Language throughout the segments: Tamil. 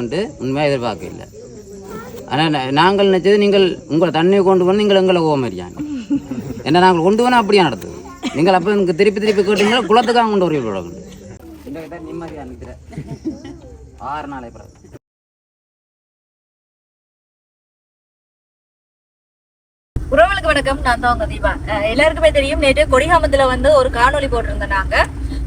வந்து உண்மையாக எதிர்பார்க்க இல்லை. ஆனால் நாங்கள் நினைச்சது நீங்கள் உங்களை தண்ணியை கொண்டு வந்து நீங்கள் எங்களை கோமரியாங்க என்ன நாங்கள் கொண்டு போனால் அப்படியே நடத்துது நீங்கள் அப்போ எனக்கு திருப்பி திருப்பி கேட்டீங்களா குளத்துக்காக கொண்டு வரி விட நிம்மதியாக நிற்கிற ஆறு நாளை பிறகு உறவுகளுக்கு வணக்கம். நான் தான் உங்க தீபா. எல்லாருக்குமே தெரியும் நேற்று கொடிகாமத்துல வந்து ஒரு காணொலி போட்டிருந்தோம் நாங்க.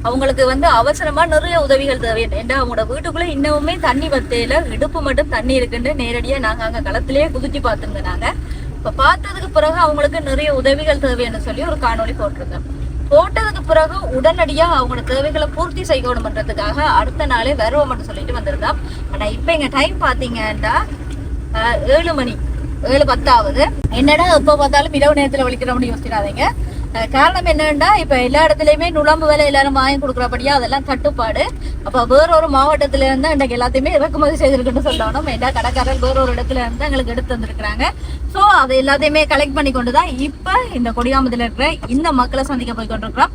அவங்களுக்கு வந்து அவசரமா நிறைய உதவிகள் தேவை. ஏன்னா அவங்களோட வீட்டுக்குள்ள இன்னமுமே தண்ணி வத்தையில இடுப்பு மட்டும் தண்ணி இருக்குன்னு நேரடியா நாங்க அங்க களத்திலேயே குதிச்சு பார்த்திருந்தோம் நாங்க. இப்ப பார்த்ததுக்கு பிறகு அவங்களுக்கு நிறைய உதவிகள் தேவைன்னு சொல்லி ஒரு காணொலி போட்டிருந்தோம். போட்டதுக்கு பிறகு உடனடியா அவங்களோட தேவைகளை பூர்த்தி செய்யணும்ன்றதுக்காக அடுத்த நாளே வருவோம்னு சொல்லிட்டு வந்திருந்தான் ஆனா இப்ப எங்க டைம் பாத்தீங்கன்னா ஏழு மணி ஏழு பத்தாவது. என்னடா எப்போ பார்த்தாலும் இரவு நேரத்துல வலிக்கிறோம்னு யோசிச்சிடாதீங்க காரணம் என்னன்னா இப்ப எல்லா இடத்துலயுமே நுழம்பு விலை எல்லாரும் வாங்கி கொடுக்குறபடியா அதெல்லாம் தட்டுப்பாடு. அப்ப வேற ஒரு மாவட்டத்துல இருந்து எனக்கு எல்லாத்தையுமே இறக்குமதி செய்திருக்குன்னு சொல்லணும். எல்லா கடைக்காரர் வேற ஒரு இடத்துல இருந்து எங்களுக்கு எடுத்து வந்திருக்கிறாங்க சோ அதை எல்லாத்தையுமே கலெக்ட் பண்ணி கொண்டுதான் இப்ப இந்த கொடியாமத்துல இருக்கிற இந்த மக்களை சந்திக்க போய் கொண்டிருக்கிறோம்.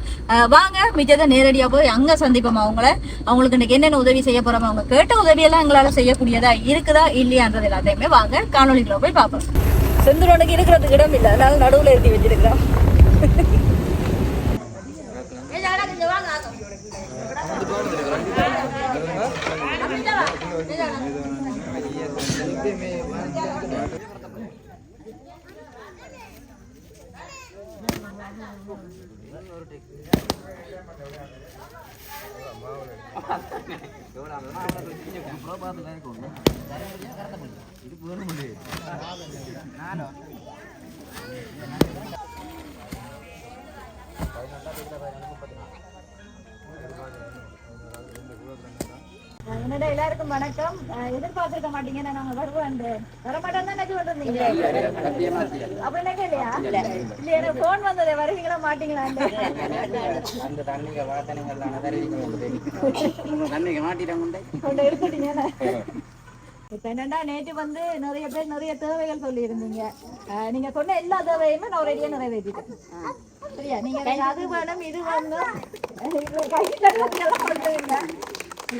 வாங்க மிச்சத்தை நேரடியா போய் அங்க சந்திப்போம் அவங்கள. அவங்களுக்கு இன்னைக்கு என்னென்ன உதவி செய்ய போறோம் அவங்க கேட்ட உதவியெல்லாம் எங்களால செய்யக்கூடியதா இருக்குதா இல்லையான்றது எல்லாத்தையுமே வாங்க காணொலிகளை போய் பார்ப்போம். செந்துரோனுக்கு இருக்கிறதுக்கு இடம் இல்லை. அதனால நடுவுல எழுதி வச்சிருக்கிறோம். ഇത് വേണം നാലോ என்னடா எல்லாருக்கும் வணக்கம். எதிர்பார்த்திருக்க மாட்டீங்கன்னா நாங்க வருவோம் வர மாட்டோம் தான் வந்திருந்தீங்க அப்படி நினைக்க இல்லையா இல்ல எனக்கு போன் வந்தது வருவீங்களா மாட்டீங்களா அந்த மாட்டிட்டாங்க கொண்டு எடுத்துட்டீங்க இப்ப என்னடா நேற்று வந்து நிறைய பேர் நிறைய தேவைகள் சொல்லி இருந்தீங்க நீங்க சொன்ன எல்லா தேவையுமே நான் ரெடியா நிறைவேற்றிட்டேன். அது வேணும் இது வேணும் இது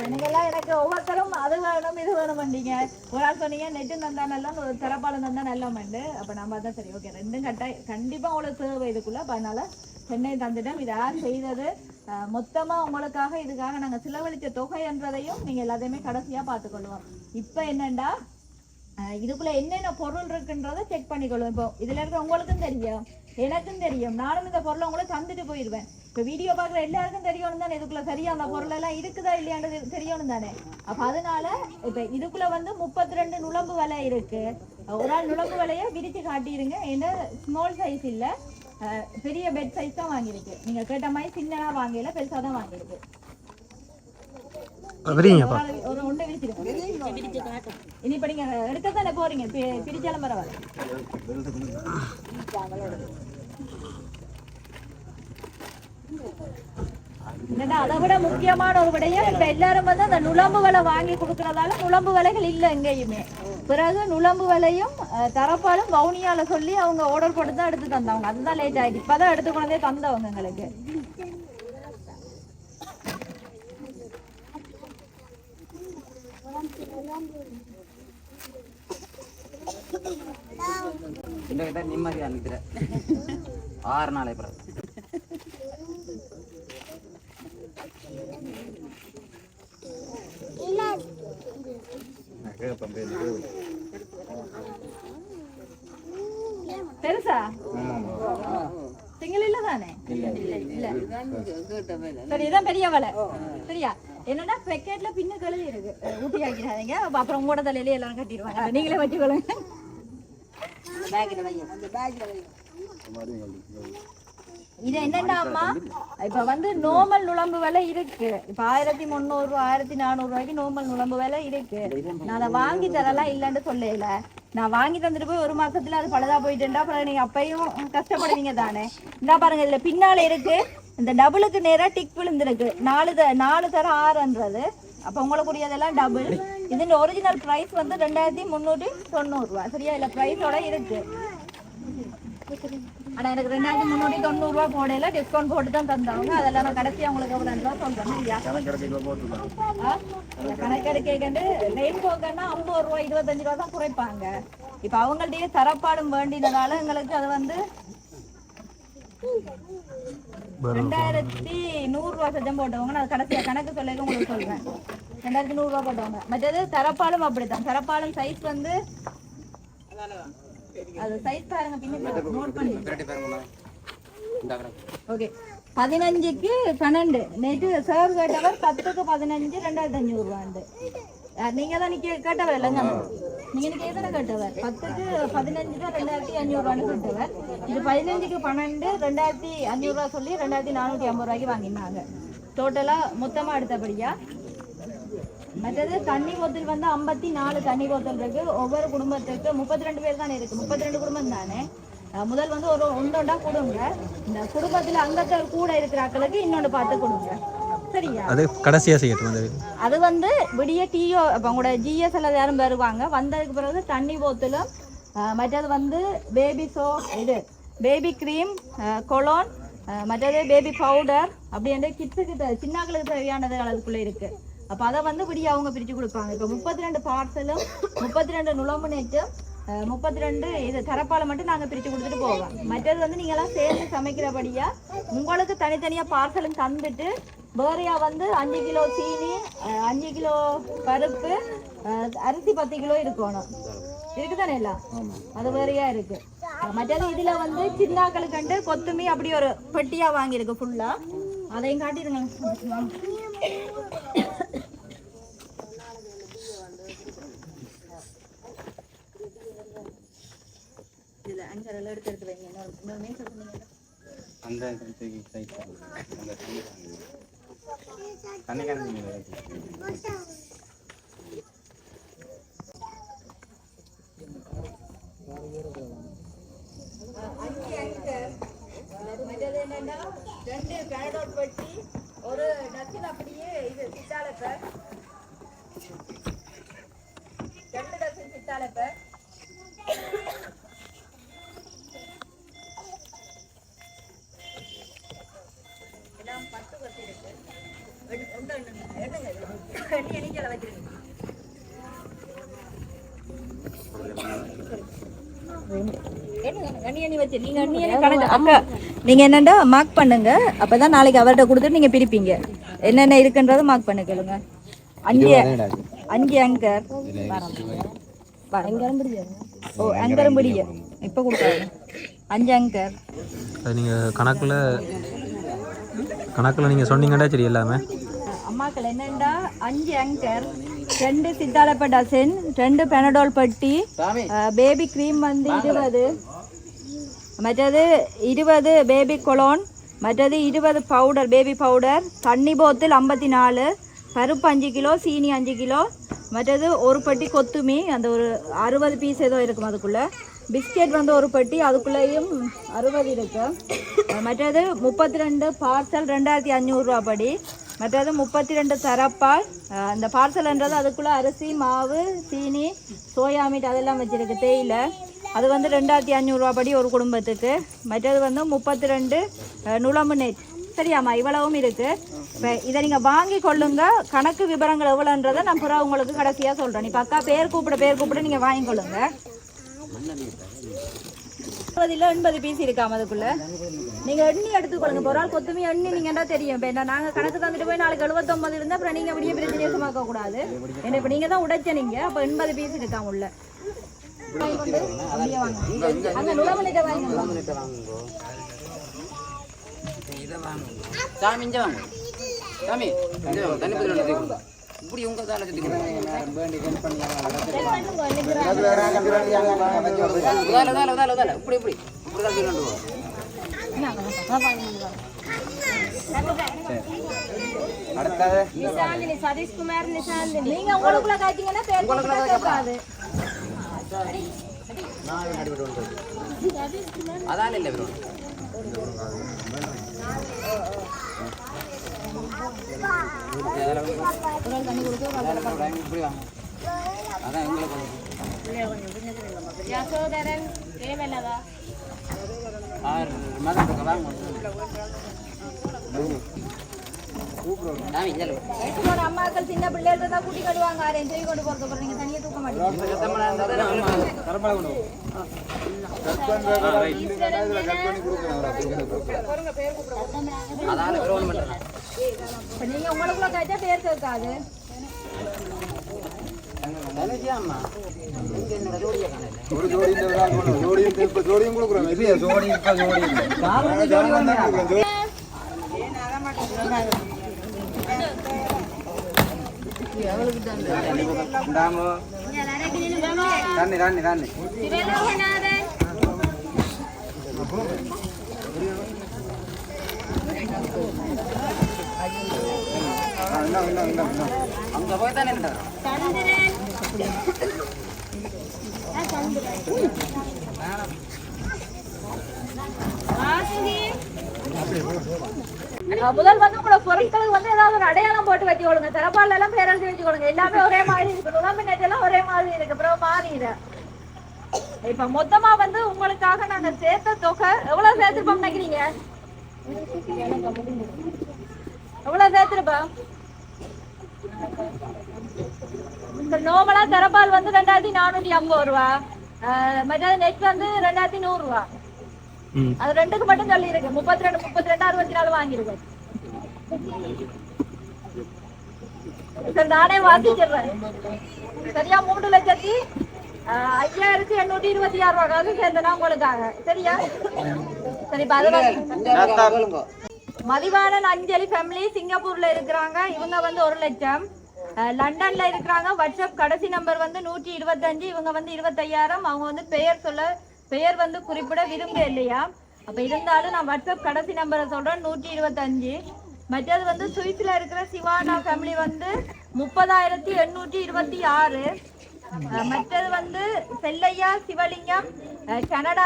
நீங்க எல்லாம் எனக்கு ஒவ்வொருத்தரும் அது வேணும் இது வேணும் பண்ணீங்க ஒரு ஆள் சொன்னீங்க நெட்டு நந்தா நல்லா ஒரு திறப்பாளம் தந்தா நல்லா மண்டு அப்ப நம்ம அதான் சரி ஓகே ரெண்டும் கட்டாய் கண்டிப்பா உங்களுக்கு தேவை இதுக்குள்ள அப்ப அதனால சென்னை தந்துட்டோம் இது யார் செய்தது அஹ், மொத்தமா உங்களுக்காக இதுக்காக நாங்க செலவழிச்ச தொகை என்றதையும் நீங்க எல்லாத்தையுமே கடைசியா பார்த்துக்கொள்வோம் இப்ப என்னண்டா அஹ், இதுக்குள்ள என்னென்ன பொருள் இருக்குன்றதை செக் பண்ணிக்கொள்வோம் இப்போ இதுல இருக்க உங்களுக்கும் தெரியும் எனக்கும் தெரியும். நானும் இந்த பொருளை உங்களுக்கு தந்துட்டு போயிடுவேன். இப்ப வீடியோ பார்க்குற எல்லாருக்கும் தெரியணும் தானே? இதுக்குள்ள சரியா அந்த பொருள் எல்லாம் இருக்குதா இல்லையான்றது தெரியணும் தானே? அப்ப அதனால இப்ப இதுக்குள்ள வந்து முப்பத்தி ரெண்டு நுழம்பு விலை இருக்கு. ஒரு ஆள் நுழம்பு விலையை விரிச்சு காட்டிடுங்க. ஏன்னா ஸ்மால் சைஸ் இல்ல. பெரிய பெட் சைஸ் தான் வாங்கியிருக்கு. நீங்க கேட்ட மாதிரி சின்னதா வாங்கல பெருசாக தான் வாங்கியிருக்கு. வரீங்கப்பா இனி இப்ப நீங்க எடுக்கத்தானே போறீங்க? பிரிச்சாலும் பரவாயில்ல. அதை விட முக்கியமான ஒரு விடயம் இப்ப எல்லாரும் வந்து அந்த நுழம்பு விலை வாங்கி கொடுக்கறதால நுழம்பு விலைகள் இல்ல எங்கேயுமே. பிறகு நுழம்பு விலையும் அஹ், தரப்பாலும் வவுனியால சொல்லி அவங்க ஆர்டர் போட்டு தான் எடுத்து தந்தவங்க அதுதான் லேட் ஆயிடுச்சு இப்பதான் எடுத்து கொண்டதே தந்தவங்க எங்களுக்கு. இந்த நிம்மதியாக நிற்கிற ஆறு நாளை பிறகு. பெருசா? சிங்கிள் இல்ல. தானே சரி இதான் பெரிய வலை. சரியா? என்னன்னா பெக்கெட்ல பின்ன கழுவி இருக்கு. ஊட்டி ஆக்கிடாதீங்க அப்ப அப்புறம் உங்களோட தலையில எல்லாரும் கட்டிடுவாங்க. நீங்களே வச்சுக்கொள்ளுங்க. இது என்னண்டாமா இப்ப வந்து நோமல் நுழம்பு விலை இருக்கு. இப்ப ஆயிரத்தி முந்நூறு ரூபா ஆயிரத்தி நானூறு ரூபாய்க்கு நோமல் நுழம்பு விலை இருக்கு. நான் அதை வாங்கி தரலாம் இல்லைன்னு சொல்லல. நான் வாங்கி தந்துட்டு போய் ஒரு மாசத்துல அது பழுதா போயிட்டுண்டா அப்புறம் நீங்க அப்பயும் கஷ்டப்படுவீங்க தானே. இந்தா பாருங்க இதுல பின்னால இருக்கு. இந்த டபுளுக்கு நேரா டிக் விழுந்துருக்கு. நாலு த- நாலு தரம் ஆறுன்றது. அப்ப உங்களுக்குரியதெல்லாம் டபுள் இதோட ஒரிஜினல் பிரைஸ் வந்து ரெண்டாயிரத்தி முந்நூற்றி தொண்ணூறுரூவா சரியா இல்லை ப்ரைஸோட இருக்கு ஆனா எனக்கு ரெண்டாயிரத்தி முந்நூற்றி தொண்ணூறு ரூபா போடையில டிஸ்கவுண்ட் போட்டு தான் தந்தாங்க அதெல்லாம் நான் கடைசி அவங்களுக்கு எவ்வளோ ரூபா சொல்கிறேன் இல்லையா ஆ? அந்த போக்கன்னா ஐம்பது ரூபா இருபத்தஞ்சு ரூபா தான் குறைப்பாங்க இப்ப அவங்கள்ட்டயே தரப்பாடும் வேண்டினதால எங்களுக்கு அது வந்து ரெண்டாயிரத்தி நூறு ரூபா சஜம் போட்டவங்க நான் கடைசியா கணக்கு சொல்லிக்க உங்களுக்கு சொல்றேன். ரெண்டாயிரத்தி நூறு ரூபா போட்டவங்க. மற்றது தரப்பாலும் அப்படித்தான். தரப்பாலும் சைஸ் வந்து அது சைஸ் பாருங்க பின்னாடி நோட் பண்ணி ஓகே பதினஞ்சுக்கு பன்னெண்டு. நேற்று சார் கேட்டவர் பத்துக்கு பதினஞ்சு ரெண்டாயிரத்தி அஞ்சூறு ரூபாண்டு நீங்க தான் நீங்க கேட்டவர் இல்லைங்க. நீங்கள் இன்னைக்கு எத்தனை கேட்டவர்? பத்துக்கு பதினஞ்சு தான் ரெண்டாயிரத்தி அஞ்சூறுவான்னு ரூபான்னு இது பதினஞ்சுக்கு பன்னெண்டு ரெண்டாயிரத்தி அஞ்சூறுரூவா சொல்லி ரெண்டாயிரத்தி நானூற்றி ஐம்பது ரூபாய்க்கு வாங்கினாங்க டோட்டலாக மொத்தமாக எடுத்தபடியா மற்றது தண்ணி போத்தல் வந்து ஐம்பத்தி நாலு தண்ணி போத்தல் இருக்கு. ஒவ்வொரு குடும்பத்துக்கு முப்பத்தி ரெண்டு பேர் தானே இருக்கு. முப்பத்தி ரெண்டு குடும்பம் தானே? முதல் வந்து ஒரு ஒன்றொண்டா கொடுங்க. இந்த குடும்பத்தில் அங்கத்தில் கூட இருக்கிற ஆட்களுக்கு இன்னொன்று பார்த்து கொடுங்க. அது கடைசியாக செய்யட்டும் அந்த அது வந்து விடிய டிஓ இப்போ உங்களோட ஜிஎஸ் எல்லாம் யாரும் வருவாங்க வந்ததுக்கு பிறகு தண்ணி போத்தலும் மற்றது வந்து பேபி சோ இது பேபி க்ரீம் கொலோன் மற்றது பேபி பவுடர் அப்படி வந்து கிட்ஸுக்கு சின்னாக்களுக்கு தேவையானது அதுக்குள்ளே இருக்கு. அப்போ அதை வந்து விடிய அவங்க பிரித்து கொடுப்பாங்க. இப்போ முப்பத்தி ரெண்டு பார்சலும் முப்பத்தி ரெண்டு நுழம்பு நெட்டும் முப்பத்தி ரெண்டு இது தரப்பால மட்டும் நாங்கள் பிரித்து கொடுத்துட்டு போவோம். மற்றது வந்து நீங்களாம் சேர்ந்து சமைக்கிறபடியா உங்களுக்கு தனித்தனியாக பார்சலும் தந்துட்டு வேறையா வந்து அஞ்சு கிலோ சீனி அஞ்சு கிலோ பருப்பு அஹ், அரிசி பத்து கிலோ இருக்கணும். இருக்குதானே எல்லாம்? அது வேறையா இருக்கு. மற்றது இதுல வந்து சின்னாக்களுக்கு கொத்துமி அப்படி ஒரு பெட்டியா வாங்கியிருக்கு ஃபுல்லா அதையும் காட்டிடுங்க. இதுல அஞ்சரை எடுத்து எடுத்து வைங்க. இன்னொரு இன்னொரு மீன் சொல்லுங்க அந்த இடத்துக்கு சைட் அந்த தண்ணி காரணம் அஞ்சு அங்கர் மற்றது என்னன்னா ரெண்டு பேரடோட் பெட்டி ஒரு டசன் அப்படியே இது சித்தாலப்பர் ரெண்டு டசன் சித்தாலப்பர் எல்லாம் பத்து பத்து இருக்கு எண்ணு- ஒண்ணு எண்ணுங்க. எண்ணுங்க இது. எண்ணி எண்ணிக்கையில வச்சிருங்க எண்ணி எண்ணி வச்சு நீங்க எண்ணி எண்ணி கணக்கு அக்கா நீங்க என்னண்டா மார்க் பண்ணுங்க. அப்பதான் நாளைக்கு அவர்கிட்ட கொடுத்துட்டு நீங்க பிரிப்பீங்க. என்னென்ன இருக்குன்றத மார்க் பண்ண கேளுங்க. அஞ்சு அஞ்சு பிடியாது ஓ அங்கரம் பிடிய இப்ப கொடுத்தாங்க. அஞ்சு அங்கர் அது நீங்கள் கணக்கில் கணக்கில் நீங்கள் சொன்னீங்கன்னா சரி எல்லாமே. அம்மாக்கள் என்னண்டா? அஞ்சு அங்கர் ரெண்டு சித்தாலப்ப டசன் ரெண்டு பெனடால் பட்டி பேபி க்ரீம் வந்து இருபது. மற்றது இருபது பேபி கொலோன் மற்றது இருபது பவுடர் பேபி பவுடர் தண்ணி போத்தில் ஐம்பத்தி நாலு பருப்பு அஞ்சு கிலோ சீனி அஞ்சு கிலோ மற்றது ஒரு பட்டி கொத்துமி அந்த ஒரு அறுபது பீஸ் ஏதோ இருக்கும் அதுக்குள்ளே. பிஸ்கெட் வந்து ஒரு பட்டி அதுக்குள்ளேயும் அறுபது இருக்குது மற்றது முப்பத்தி ரெண்டு பார்சல் ரெண்டாயிரத்தி அஞ்சூறுரூவா படி. மற்றது முப்பத்தி ரெண்டு தரப்பால் அந்த பார்சல்ன்றது அதுக்குள்ளே அரிசி மாவு சீனி சோயா மீட் அதெல்லாம் வச்சுருக்கு தேயிலை. அது வந்து ரெண்டாயிரத்தி அஞ்சூறுரூவா படி ஒரு குடும்பத்துக்கு. மற்றது வந்து முப்பத்தி ரெண்டு நுழம்பு நெட் சரியாம்மா? இவ்வளவும் இருக்குது இப்போ இதை நீங்கள் வாங்கி கொள்ளுங்க. கணக்கு விவரங்கள் எவ்வளோன்றதை நான் புறா உங்களுக்கு கடைசியாக சொல்கிறேன் நீ பக்கா பேர் கூப்பிட பேர் கூப்பிட நீங்கள் வாங்கி கொள்ளுங்க. எண்பது பீஸ் இருக்காம அதுக்குள்ள நீங்க எண்ணி எடுத்துக்கொள்ளுங்க இப்போ ஒரு ஆள் கொத்துமி எண்ணி நீங்க என்ன தெரியும்? இப்போ என்ன நாங்க கணக்கு தந்துட்டு போய் நாளைக்கு எழுபத்தொன்பது இருந்தா அப்புறம் நீங்க விடிய பிரச்சனை கூடாது. என்ன இப்போ நீங்க தான் உடைச்ச நீங்க. அப்போ எண்பது பீஸ் இருக்காம உள்ள? சாமி இங்க வாங்க. சாமி இங்க வாங்க. தண்ணி பதில். இப்படி உங்க உதால இப்படி இப்படி. தான் அடுத்தது. சதீஷ்குமார் நிசாந்தினி. நீங்க உங்களுக்குள்ள காய்ச்சீங்கன்னா பேர் கூடாது அதான் இல்லை ப்ரோ இப்படி வாங்க அதான் உங்களோட அம்மாக்கள் சின்ன பிள்ளைகள் இருந்தா கூட்டி கழுவாங்க ஆரையும் தூக்கி கொண்டு போறது அப்புறம் நீங்க தனியா தூக்க மாட்டீங்க. உங்களுக்குள்ள பேர் கேட்காது ஒரு ஜோடி ஜோடியும் ஜோடியும் கொடுக்குறோம். இல்லையா ஜோடி ஜோடி. ஜோடி இந்தாமோ தண்ணி தண்ணி தண்ணி என்ன என்ன முதல் வந்து உங்களோட பொருட்களுக்கு வந்து ஏதாவது ஒரு அடையாளம் போட்டு வச்சு கொடுங்க திறப்பால எல்லாம் பேரழிச்சு வச்சு கொடுங்க எல்லாமே ஒரே மாதிரி இருக்கு. உடம்பு நெட் எல்லாம் ஒரே மாதிரி இருக்கு. அப்புறம் மாறிடு இப்ப மொத்தமா வந்து உங்களுக்காக நாங்க சேர்த்த தொகை எவ்வளவு சேர்த்திருப்போம் நினைக்கிறீங்க? எவ்வளவு சேர்த்திருப்போம்? இந்த நோமலா திறப்பால் வந்து ரெண்டாயிரத்தி நானூத்தி ஐம்பது ரூபா. அஹ் மற்றது நெட் வந்து ரெண்டாயிரத்தி நூறு ரூபா. அது ரெண்டுக்கு மட்டும் தள்ளி இருக்கு முப்பத்தி ரெண்டு முப்பத்தி ரெண்டு அறுபத்தி நாலு வாங்கிருக்கு சரி நானே வாசிச்சிடுறேன் சரியா? மூன்று லட்சத்தி ஐயாயிரத்தி எண்ணூத்தி இருபத்தி ஆறு ரூபாய் சேர்ந்தனா உங்களுக்காக. சரியா? சரி மதிவாணன் அஞ்சலி ஃபேமிலி சிங்கப்பூர்ல இருக்கிறாங்க. இவங்க வந்து ஒரு லட்சம். லண்டன்ல இருக்கிறாங்க. வாட்ஸ்அப் கடைசி நம்பர் வந்து நூற்றி இருபத்தஞ்சு. இவங்க வந்து இருபத்தையாயிரம். அவங்க வந்து பெயர் சொல்ல பெயர் வந்து குறிப்பிட விரும்ப இல்லையா? அப்போ இருந்தாலும் நான் வாட்ஸ்அப் கடைசி நம்பரை சொல்கிறேன் நூற்றி இருபத்தஞ்சு. மற்றது வந்து சுவிஸில் இருக்கிற சிவானா ஃபேமிலி வந்து முப்பதாயிரத்தி எண்ணூற்றி இருபத்தி ஆறு. மற்றது வந்து செல்லையா சிவலிங்கம் கனடா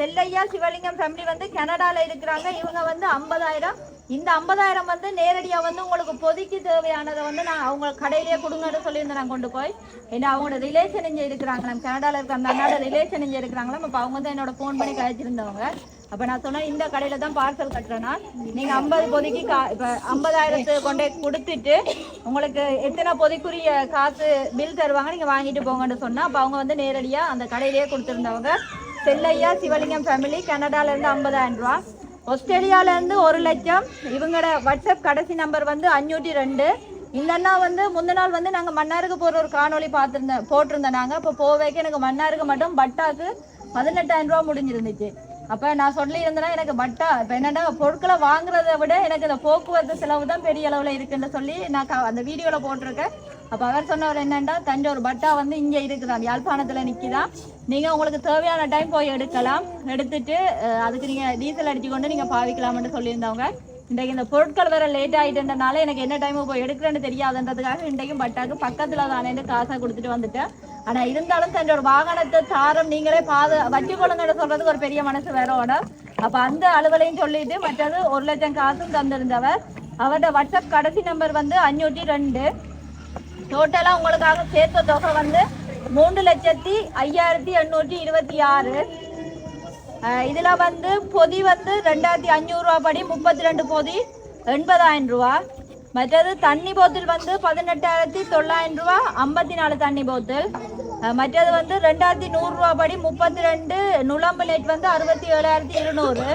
செல்லையா சிவலிங்கம் ஃபேமிலி வந்து கனடாவில் இருக்கிறாங்க. இவங்க வந்து ஐம்பதாயிரம். இந்த ஐம்பதாயிரம் வந்து நேரடியாக வந்து உங்களுக்கு பொதிக்கு தேவையானதை வந்து நான் அவங்க கடையிலேயே கொடுங்கன்னு சொல்லியிருந்தேன் நான் கொண்டு போய். ஏன்னா அவங்களோட ரிலேஷன் இங்கே இருக்கிறாங்க. கனடாவில் இருக்க அந்த அண்ணாட ரிலேஷன் இங்கே இருக்கிறாங்களாம் அப்போ அவங்க தான் என்னோட ஃபோன் பண்ணி கழிச்சிருந்தவங்க. அப்போ நான் சொன்னேன் இந்த கடையில் தான் பார்சல் கட்டுறேன்னா நீங்கள் ஐம்பது பொதிக்கு கா இப்போ ஐம்பதாயிரத்து கொண்டே கொடுத்துட்டு உங்களுக்கு எத்தனை பொதிக்குரிய காசு பில் தருவாங்க நீங்கள் வாங்கிட்டு போங்கன்னு சொன்னால் அப்போ அவங்க வந்து நேரடியாக அந்த கடையிலேயே கொடுத்துருந்தவங்க. செல்லையா சிவலிங்கம் ஃபேமிலி கனடாலேருந்து ஐம்பதாயிரம் ரூபா ஆஸ்திரேலியாவிலேருந்து ஒரு லட்சம். இவங்களோட வாட்ஸ்அப் கடைசி நம்பர் வந்து அஞ்சூற்றி ரெண்டு. இந்த அண்ணா வந்து முந்தின நாள் வந்து நாங்கள் மன்னாருக்கு போகிற ஒரு காணொளி பார்த்துருந்தேன் போட்டிருந்தேன் நாங்கள் அப்போ போவேக்கு எனக்கு மன்னாருக்கு மட்டும் பட்டாக்கு பதினெட்டாயிரம் ரூபா முடிஞ்சிருந்துச்சு. அப்போ நான் சொல்லியிருந்தேன்னா எனக்கு பட்டா. இப்போ என்னென்னா பொருட்களை வாங்குறதை விட எனக்கு இந்த போக்குவரத்து செலவு தான் பெரிய அளவில் இருக்குன்னு சொல்லி நான் அந்த வீடியோவில் போட்டிருக்கேன். அப்போ அவர் சொன்னவர் என்னென்னா தஞ்சோர் பட்டா வந்து இங்கே இருக்குதான் யாழ்ப்பாணத்தில் நிற்கிதான் நீங்கள் உங்களுக்கு தேவையான டைம் போய் எடுக்கலாம். எடுத்துட்டு அதுக்கு நீங்கள் டீசல் அடித்து கொண்டு நீங்கள் பாவிக்கலாம்னு சொல்லியிருந்தவங்க. இன்றைக்கு இந்த பொருட்கள் வேற லேட் ஆகிட்டுன்றனால எனக்கு என்ன டைம் போய் எடுக்கிறேன்னு தெரியாதுன்றதுக்காக இன்றைக்கும் பட்டாக்கு பக்கத்தில் தானேன்னு காசாக கொடுத்துட்டு வந்துட்டேன். ஆனால் இருந்தாலும் தன்னோட வாகனத்தை தாரம் நீங்களே பாது வச்சுக்கொள்ளுங்கன்னு சொல்கிறதுக்கு ஒரு பெரிய மனசு வேறோட அப்போ அந்த அலுவலையும் சொல்லிட்டு மற்றது ஒரு லட்சம் காசும் தந்திருந்தவர். அவரோட வாட்ஸ்அப் கடைசி நம்பர் வந்து அஞ்சூற்றி ரெண்டு. டோட்டலாக உங்களுக்காக சேர்த்த தொகை வந்து மூன்று லட்சத்தி ஐயாயிரத்தி எண்ணூற்றி இருபத்தி ஆறு. இதில் வந்து பொதி வந்து ரெண்டாயிரத்தி அஞ்சூறுரூவா படி முப்பத்தி ரெண்டு பொதி எண்பதாயிரம் ரூபா. மற்றது தண்ணி போத்தல் வந்து பதினெட்டாயிரத்தி தொள்ளாயிரம் ரூபா ஐம்பத்தி நாலு தண்ணி போத்தல். மற்றது வந்து ரெண்டாயிரத்தி நூறுரூவா படி முப்பத்தி ரெண்டு நுழம்பு லைட் வந்து அறுபத்தி ஏழாயிரத்தி இருநூறு.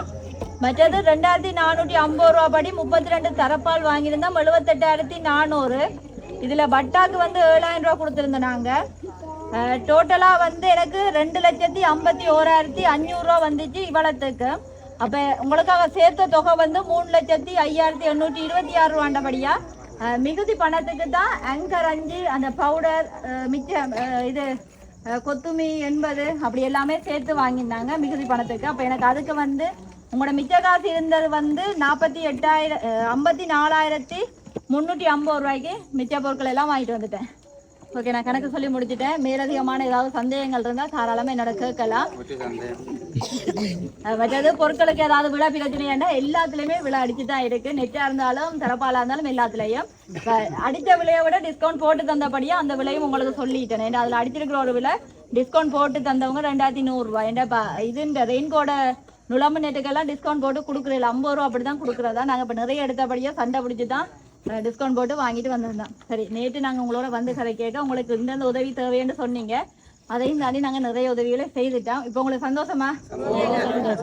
மற்றது ரெண்டாயிரத்தி நானூற்றி ஐம்பது ரூபா படி முப்பத்தி ரெண்டு தரப்பால் வாங்கியிருந்தோம் எழுபத்தெட்டாயிரத்தி நானூறு. இதில் பட்டாக்கு வந்து ஏழாயிரம் ரூபா கொடுத்துருந்தோம் நாங்கள் டோட்டலாக வந்து எனக்கு ரெண்டு லட்சத்தி ஐம்பத்தி ஓராயிரத்தி அஞ்சூறுரூவா வந்துச்சு இவ்வளத்துக்கு. அப்போ உங்களுக்காக சேர்த்த தொகை வந்து மூணு லட்சத்தி ஐயாயிரத்தி எண்ணூற்றி இருபத்தி ஆறு ரூபாண்டபடியா மிகுதி பணத்துக்கு தான் ஆங்கர் அஞ்சு அந்த பவுடர் மிச்சம் இது கொத்துமி எண்பது அப்படி எல்லாமே சேர்த்து வாங்கியிருந்தாங்க மிகுதி பணத்துக்கு. அப்போ எனக்கு அதுக்கு வந்து உங்களோட மிச்ச காசு இருந்தது வந்து நாற்பத்தி எட்டாயிரம் ஐம்பத்தி நாலாயிரத்தி முந்நூற்றி ஐம்பது ரூபாய்க்கு மிச்ச பொருட்கள் எல்லாம் வாங்கிட்டு வந்துட்டேன். ஓகே நான் கணக்கு சொல்லி முடிச்சிட்டேன். மேலதிகமான ஏதாவது சந்தேகங்கள் இருந்தால் தாராளமாக என்னோட கேட்கலாம். மற்றது பொருட்களுக்கு ஏதாவது விழா பிரச்சனையாண்டா எல்லாத்துலேயுமே விழா அடிச்சு தான் இருக்கு. நெட்டாக இருந்தாலும் தரப்பாலாக இருந்தாலும் எல்லாத்துலேயும். அடித்த விலையை விட டிஸ்கவுண்ட் போட்டு தந்தபடியும் அந்த விலையும் உங்களுக்கு சொல்லிட்டேன். ஏன்னா அதில் அடிச்சிருக்கிற ஒரு விலை டிஸ்கவுண்ட் போட்டு தந்தவங்க ரெண்டாயிரத்தி நூறுரூவா ஏன்டா இது இந்த ரெயின்கோட நுழம்பு நெட்டுக்கெல்லாம் டிஸ்கவுண்ட் போட்டு கொடுக்குறதில்ல ஐம்பது ரூபா அப்படி தான் கொடுக்குறதா. நாங்கள் இப்போ நிறைய எடுத்தபடியாக சண்டை பிடிச்சி தான் டிஸ்கவுண்ட் போட்டு வாங்கிட்டு வந்திருந்தோம் சரி நேற்று நாங்கள் உங்களோட வந்து கதை கேட்க உங்களுக்கு இந்தந்த உதவி தேவைன்னு சொன்னீங்க. அதையும் தாண்டி நாங்கள் நிறைய உதவிகளை செய்துட்டோம். இப்போ உங்களுக்கு சந்தோஷமா?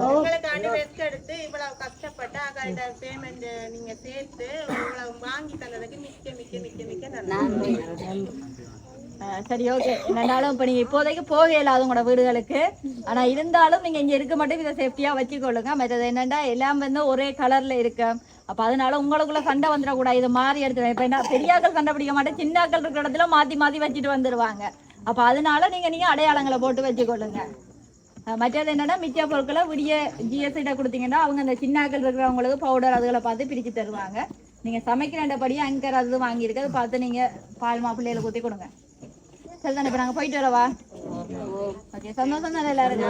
உங்களுக்காண்டி ரெஸ்ட் எடுத்து இவ்வளவு கஷ்டப்பட்டு அகால்ட பேமெண்ட் நீங்க சேர்த்து இவ்வளவு வாங்கி தந்ததுக்கு மிக்க மிக்க மிக்க மிக்க நன்றி. அஹ் சரி ஓகே என்னன்னாலும் இப்போ நீங்கள் இப்போதைக்கு போக இயலாது உங்களோட வீடுகளுக்கு. ஆனால் இருந்தாலும் நீங்கள் இங்கே இருக்க மட்டும் இதை சேஃப்டியாக வச்சுக்கொள்ளுங்க. மற்றது என்னென்னா எல்லாம் வந்து ஒரே கலரில் இருக்கு. அப்போ அதனால உங்களுக்குள்ள சண்டை வந்துடக்கூடாது. இது மாறி எடுத்து இப்போ என்ன பெரியாக்கள் சண்டை பிடிக்க மாட்டேன். சின்னாக்கள் இருக்கிற இடத்துல மாற்றி மாற்றி வச்சுட்டு வந்துடுவாங்க அப்போ அதனால நீங்கள் நீங்கள் அடையாளங்களை போட்டு வச்சுக்கொள்ளுங்க. மற்றது என்னன்னா மிச்ச பொருட்களை விடிய ஜிஎஸ்டிட்ட கொடுத்தீங்கன்னா அவங்க அந்த சின்னாக்கள் இருக்கிறவங்களுக்கு பவுடர் அதுகளை பார்த்து பிரித்து தருவாங்க. நீங்கள் சமைக்கிறபடி அங்கர் அது வாங்கியிருக்கு. அதை பார்த்து நீங்கள் பால் மாப்பிள்ளையில ஊற்றி கொடுங்க. சரி தானே இப்போ நாங்கள் போயிட்டு வரவா ஓகே சந்தோஷம் தானே எல்லாரும்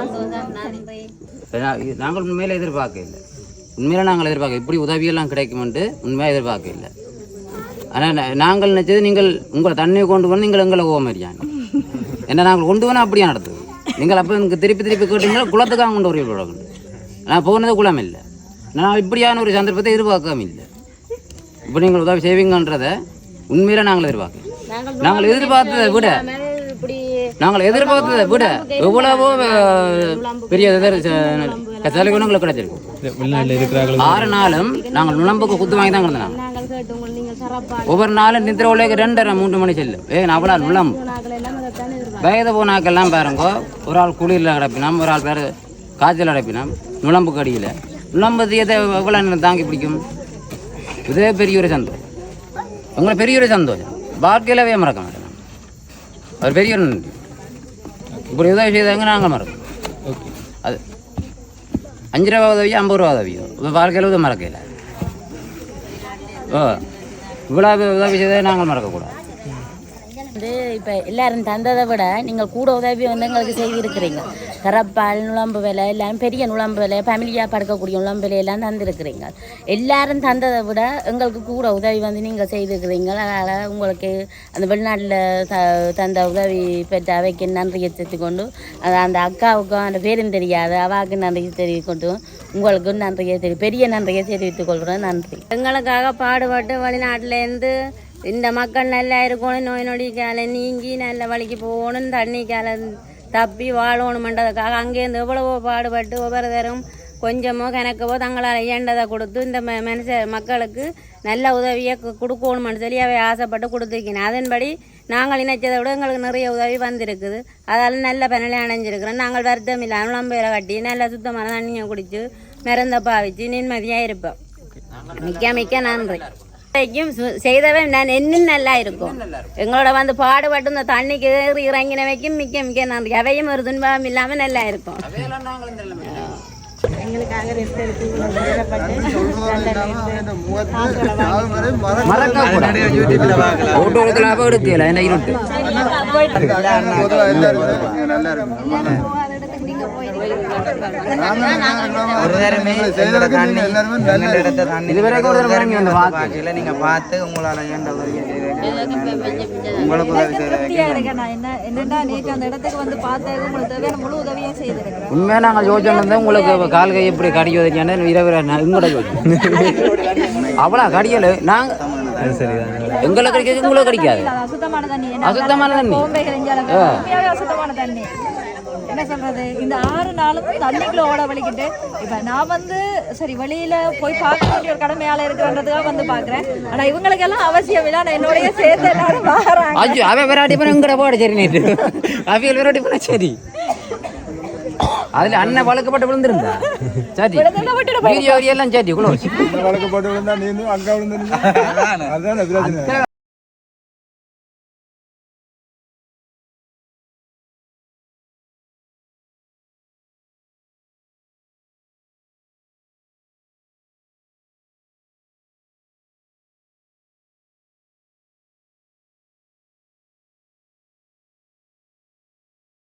நாங்கள் எதிர்பார்க்க இல்லை உண்மையில நாங்கள் எதிர்பார்க்க இப்படி உதவியெல்லாம் கிடைக்குமென்று உண்மையாக எதிர்பார்க்க இல்லை ஆனால் நாங்கள் நினச்சது நீங்கள் உங்களை தண்ணியை கொண்டு வந்து நீங்கள் எங்களை ஓ மாதிரியாங்க என்ன நாங்கள் கொண்டு போனால் அப்படியே நடத்துது நீங்கள் அப்போ எனக்கு திருப்பி திருப்பி கேட்டீங்களா? குளத்துக்காக கொண்டு வரீங்க நான் போனது குளம் இல்லை. நான் இப்படியான ஒரு சந்தர்ப்பத்தை எதிர்பார்க்காம இல்லை. இப்போ நீங்கள் உதவி செய்வீங்கன்றதை உண்மையில நாங்கள் எதிர்பார்க்க நாங்கள் எதிர்பார்த்ததை விட நாங்கள் எதிர்பார்த்ததை விட எவ்வளவோ பெரிய சலுகைகளும் கிடைச்சிருக்கு. வெளிநாட்டில் இருக்கிறார்கள். ஆறு நாளும் நாங்கள் நுழம்புக்கு குத்து வாங்கி தான் கிடந்தோம். ஒவ்வொரு நாளும் நித்திர உலக ரெண்டரை மூன்று மணி செல்லும் ஏ அவ்வளோ நுழம்பு வயது போனாக்கெல்லாம் பாருங்க ஒரு ஆள் குளிரில் கிடப்பினோம் ஒரு ஆள் பேர் காய்ச்சல் அடைப்பினோம். நுழம்புக்கு அடியில். நுழம்பு தீயத்தை எவ்வளோ நேரம் தாங்கி பிடிக்கும்? இதே பெரிய ஒரு சந்தோஷம். உங்களை பெரிய ஒரு சந்தோஷம். வாழ்க்கையிலவே மறக்க மாட்டேன். அவர் பெரிய ஒரு நன்றி. இப்படி உதவி செய்தாங்க நாங்கள் மறக்கோம் ஓகே. அது அஞ்சு ரூபா உதவியோ ஐம்பது ரூபா உதவியோ இப்போ வாழ்க்கையில் உதவி மறக்கல. ஓ இவ்வளோ உதவி செய்ததை நாங்கள் மறக்கக்கூடாது. வந்து இப்போ எல்லாரும் தந்ததை விட நீங்கள் கூட உதவி வந்து எங்களுக்கு செய்திருக்கிறீங்க. கரப்பால் நுழம்பு விலை எல்லாம் பெரிய நுழம்பு விலை ஃபேமிலியாக படுக்கக்கூடிய நுழம்பு விலையெல்லாம் தந்திருக்கிறீங்க. எல்லாரும் தந்ததை விட எங்களுக்கு கூட உதவி வந்து நீங்கள் செய்திருக்கிறீங்க. அதனால் உங்களுக்கு அந்த வெளிநாட்டில் த தந்த உதவி பெற்ற அவைக்கு நன்றியை தெரிவித்துக் கொண்டு அது அந்த அக்காவுக்கும் அந்த பேரும் தெரியாது அவாவுக்கு நன்றியை தெரிவித்துக் கொண்டு உங்களுக்கு நன்றியை தெரியும் பெரிய நன்றியை தெரிவித்துக் கொள்கிறேன். நன்றி. எங்களுக்காக பாடுபட்டு வெளிநாட்டிலேருந்து இந்த மக்கள் நல்லா இருக்கணும் நோய் நொடிக்கால நீங்கி நல்ல வழிக்கு போகணும் தண்ணிக்கால தப்பி வாழணுமன்றதுக்காக அங்கேருந்து எவ்வளவோ பாடுபட்டு ஒவ்வொரு தரும் கொஞ்சமோ கணக்கவோ தங்களால் இயண்டதை கொடுத்து இந்த ம மனுஷ மக்களுக்கு நல்ல உதவியை கு- கொடுக்கணும்னு சொல்லி அவை ஆசைப்பட்டு கொடுத்துருக்கேன் அதன்படி நாங்கள் நினைச்சதை விட எங்களுக்கு நிறைய உதவி வந்திருக்குது. அதால் நல்ல பலனை அணைஞ்சிருக்கிறோம். நாங்கள் வருத்தம் இல்லாமல் நுழம்பையில கட்டி நல்ல சுத்தமான தண்ணியை குடித்து மருந்த பாவிச்சு நிம்மதியாக இருப்போம். மிக்க மிக்க நன்றி. இன்றைக்கும் செய்தவன் நான் இன்னும் நல்லா இருக்கும். எங்களோட வந்து பாடுபட்டு இந்த தண்ணிக்கு ஏறி இறங்கினவைக்கும் மிக்க மிக்க நன்றி. அவையும் ஒரு துன்பம் இல்லாம நல்லா இருக்கும். எங்களுக்காக ரெஸ்ட் எடுத்து நீங்க பார்த்து உங்களால ஏன் உங்களுக்கு உதவி என்னடா நேற்று அந்த இடத்துக்கு வந்து பார்த்தது உங்களுக்கு முழு உதவியும் நாங்கள் யோசிச்சு உங்களுக்கு கால் கை எப்படி கடிக்குதுன்னு இரவு உங்களோட யோசிச்சு அவ்வளோ கடிக்கல நாங்கள் எங்களை எங்களுக்கு கடிக்கிறது உங்களுக்கு கடிக்காது அது அசுத்தமான தண்ணி அசுத்தமான தண்ணி. கோம்பைகள் இஞ்சாலங்க உண்மையாவே அசுத்தமான தண்ணி என்ன சொல்றது இந்த ஆறு நாளும் தண்ணிக்குள்ள ஓட வலிக்கிட்டு இப்ப நான் வந்து சரி வெளியில போய் பார்க்க வேண்டிய ஒரு கடமையால இருக்கிறன்றதுக்காக வந்து பாக்குறேன் ஆனா இவங்களுக்கெல்லாம் அவசியம் இல்லை. நான் என்னோடய சேர்த்து எல்லாரும் வாராங்க. ஐயோ அவன் விராட்டி பண்ண உங்கட போட சரி நேற்று அவியல் விராட்டி பண்ண சரி. அதுல அண்ணன் வழக்கப்பட்டு விழுந்திருந்தா. சரி. வீடியோ எல்லாம் சரி குளோஸ் வழக்கப்பட்டு விழுந்தா நீ அங்க விழுந்து அதான்